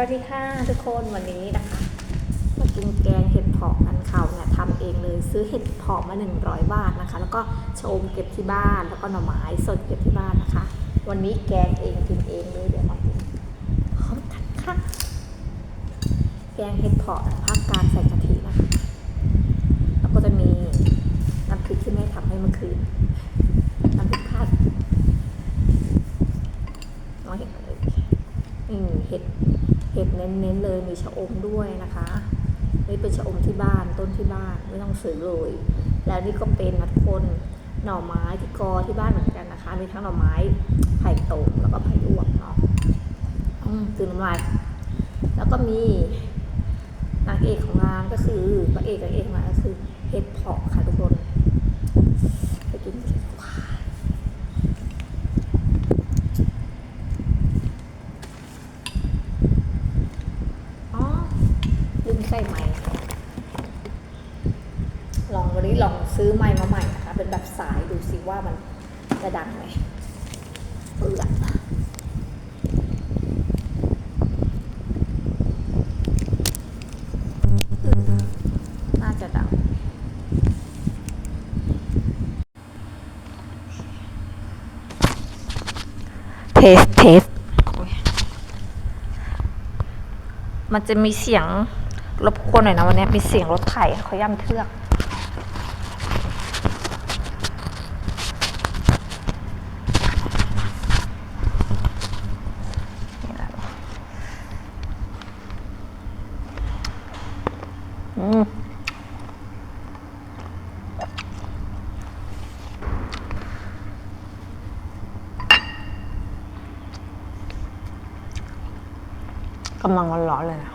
วัสดีค่ะทุกคนวันนี้นะคะมากินแกงเห็ดเผาะกันเขาเนี่ยทำเองเลยซื้อเห็ดเผาะมา 100 บาทนะคะ แล้วก็ชมเก็บที่บ้านแล้วก็หน่อไม้สดเก็บที่บ้านนะคะ วันนี้แกงเองกินเองเลยเดี๋ยวมากินพร้อมกันค่ะแกงเห็ดเผาะภาคกลางใส่กะทินะคะแล้วก็จะมีน้ำพริกที่แม่ทำให้เมื่อคืนน้ำพริกผัดน้องเห็นไหมเอ่ย นี่เห็ด เน้นๆเลยมีชะอมด้วยนะคะนี่เป็นชะอมที่บ้านต้นที่บ้านไม่ต้องซื้อเลยแล้วนี่ก็เป็นนัดคนหน่อไม้ที่กอที่บ้านเหมือนกันนะคะมีทั้งหน่อไม้ไผ่ตงแล้วก็ไผ่ลวกเนาะอืมคือน้ำลายแล้วก็มีนางเอกของงานก็คือพระเอกนางเอกของงานก็คือเห็ดเผาะค่ะทุกคนไปกินกันดีกว่า อ๋อลืมใส่ไม้ ลองวันนี้ลองซื้อไม้มาใหม่นะคะ เป็นแบบสายดูสิว่ามันจะดังไหมเปื่อนน่าจะดังเทสเทสมันจะมีเสียงรบกวนหน่อยนะวันนี้มีเสียงรถไถเขาย่ำเทือก นี่แหละอืม กำลังร้อนๆเลยนะ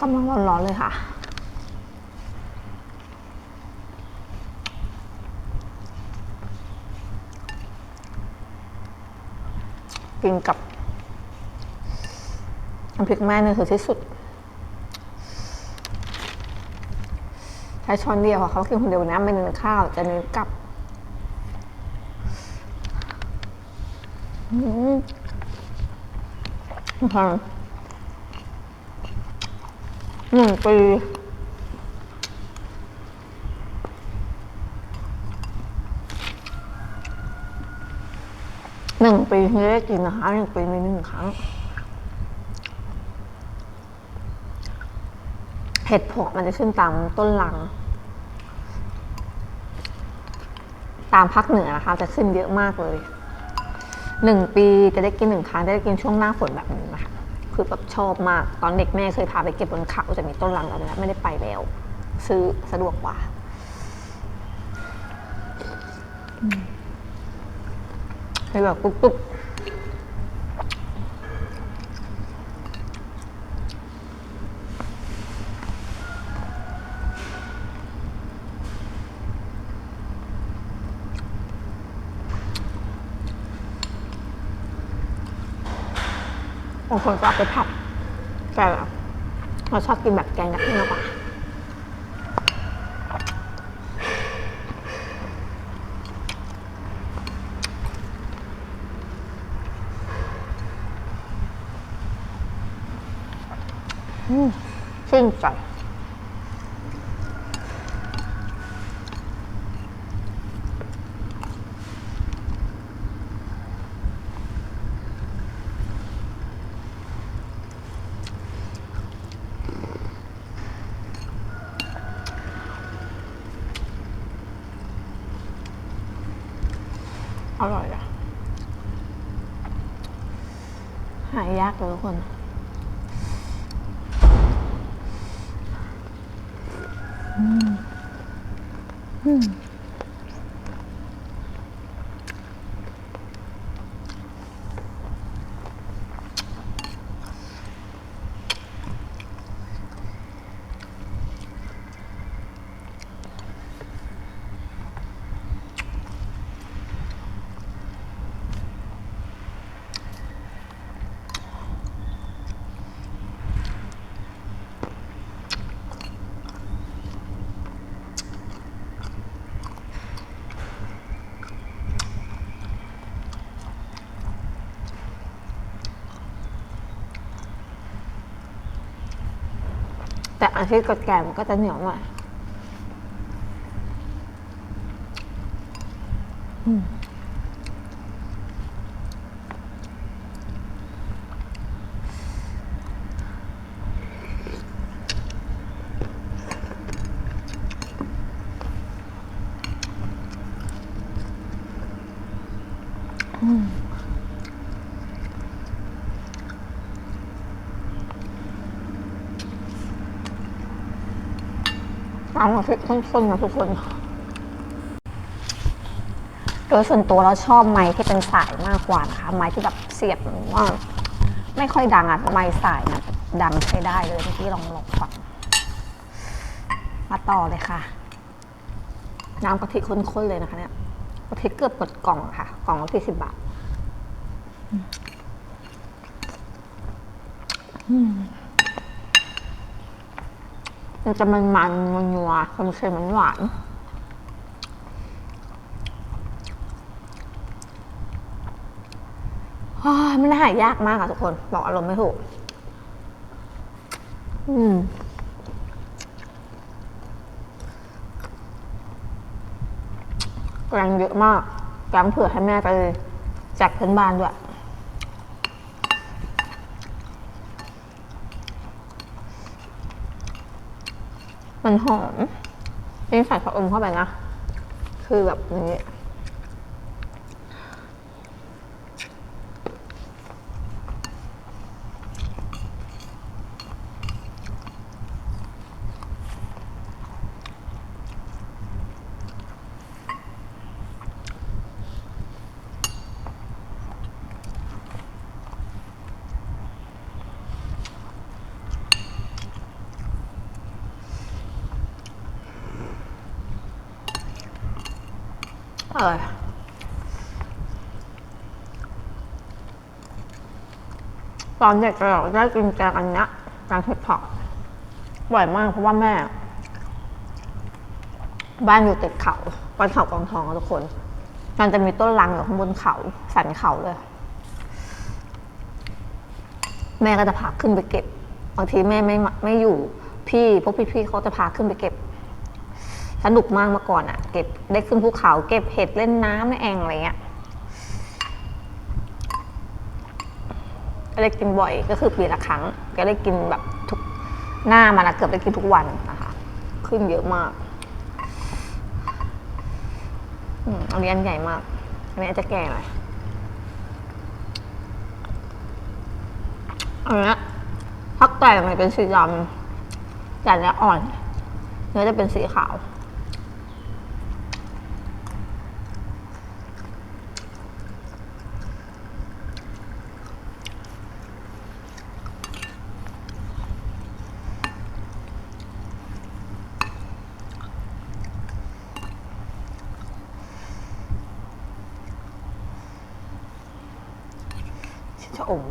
กำลังร้อนๆเลยค่ะ กินกับน้ำพริกแม่เนี่ยคือที่สุด ใช้ช้อนเดียวค่ะเขากินคนเดียวนะไม่เน้นข้าวจะเน้นกับอืมค่ะหนึ่งปี หนึ่งปีที่ได้กินนะคะหนึ่งปีมีหนึ่งครั้ง เห็ดผกมันจะขึ้นตามต้นลัง ตามภาคเหนือนะคะ จะขึ้นเยอะมากเลยหนึ่งปีจะได้กินหนึ่งครั้งจะได้กินช่วงหน้าฝนแบบนี้นะคะคือแบบชอบมาก ตอนเด็กแม่เคยพาไปเก็บบนเขาจะมีต้นลังแล้วนะไม่ได้ไปแล้ว ซื้อสะดวกกว่าให้แบบกุ๊กกุ๊กบางคนก็เอาไปผัดแต่เราชอบกินแบบแกงกะทิมากกว่า อืม ชื่นใจอร่อยอะหายยากเลยทุกคน อ แต่อาชีพกดแกมก็จะเหนียวหน่อยอืม น้ำกะทิข้นๆนะทุกคน โดยส่วนตัวเราชอบไม้ที่เป็นสายมากกว่านะคะ ไม้ที่แบบเสียบว่าไม่ค่อยดังอะไม้สายนะดังใช้ได้เลยเมื่อกี้ลองลองฟังมาต่อเลยค่ะ น้ำกะทิข้นๆเลยนะคะ เนี่ยกะทิเกือบหมดกล่องค่ะ กล่องละสี่สิบบาทอืม มันจะมันมันมันนัวความเค็มมันหวานอ้าวมันหายยากมากอะทุกคน บอกอารมณ์ไม่ถูก อืมแกงเยอะมากแกงเผื่อให้แม่ไปแจกเพื่อนบ้านด้วย มันหอมยิ่งใส่ผักอมเข้าไปนะ คือแบบนี้ อร่อยตอนเด็กเราได้กินแกงอันนี้แกงเห็ดเผาะบ่อยมากเพราะว่าแม่ บ้านอยู่ติดเขาบนเขากองทองทุกคน มันจะมีต้นลังอยู่ข้างบนเขา สันเขาเลย แม่ก็จะพาขึ้นไปเก็บบางทีแม่ไม่ไม่อยู่ พี่พวกพี่ๆเขาจะพาขึ้นไปเก็บ สนุกมากเมื่อก่อนอะเก็บได้ขึ้นภูเขาเก็บเห็ดเล่นน้ำในแอ่งอะไรเงี้ยก็ได้กินบ่อยก็คือปีละครั้ง ก็ได้กินแบบทุกหน้ามันอะเกือบได้กินทุกวันนะคะ ขึ้นเยอะมากอันนี้อันใหญ่มาก อันนี้จะแก่หน่อยอันนี้พักแต่มันเป็นสีดำแต่เนี้ยอ่อน เนื้อจะเป็นสีขาว ชะอม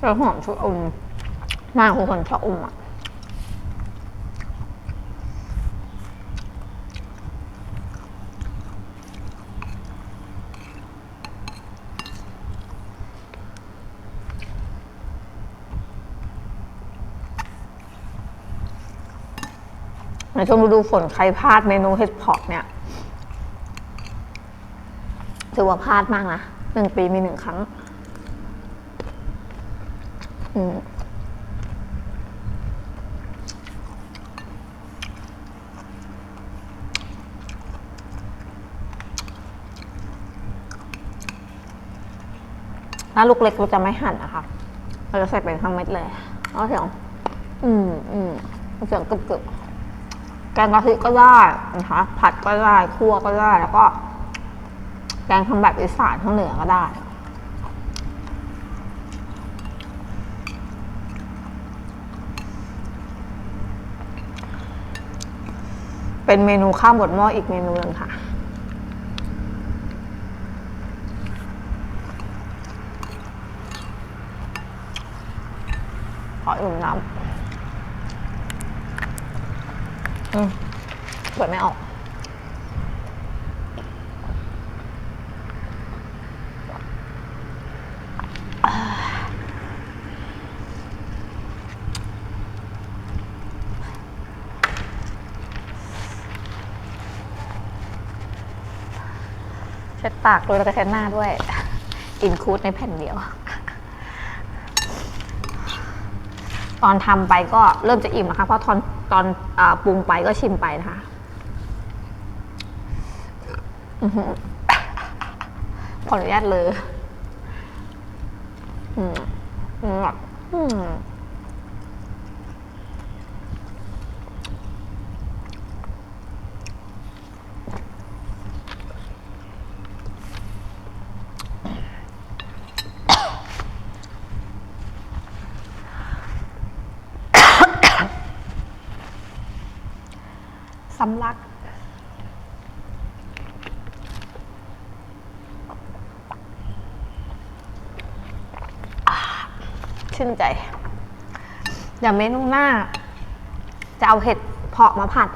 แล้วหอมชะอมมากทุกคนชะอมอะในช่วงฤดูฝนใครพลาดเมนูเห็ดพาะเนี่ย ถือว่าพลาดมากนะหนึ่งปีมีหนึ่งครั้ง อืมถ้าลูกเล็กเราจะไม่หั่นนะคะ เราจะใส่เป็นทั้งเม็ดเลยเอาเสียง อืมอืมเสียงกรึบๆแกงกะทิก็ได้นะคะ ผัดก็ได้ คั่วก็ได้ แล้วก็ แกงทำแบบอีสานทางเหนือก็ได้เป็นเมนูข้าวบดหม้ออีกเมนูหนึ่งค่ะ ขออุ่มน้ำอืมเปิดไม่ออก อ็ดปากด้วยแล้วก็เช็ดหน้าด้วย อินคูดในแผ่นเดียว ตอนทำไปก็เริ่มจะอิ่มนะคะ เพราะตอนตอนอปรุงไปก็ชิมไปนะคะขออนุญาตเลย อืมอืม สำลัก ชื่นใจ เดี๋ยวเมนูหน้า จะเอาเห็ดเพาะมาผัด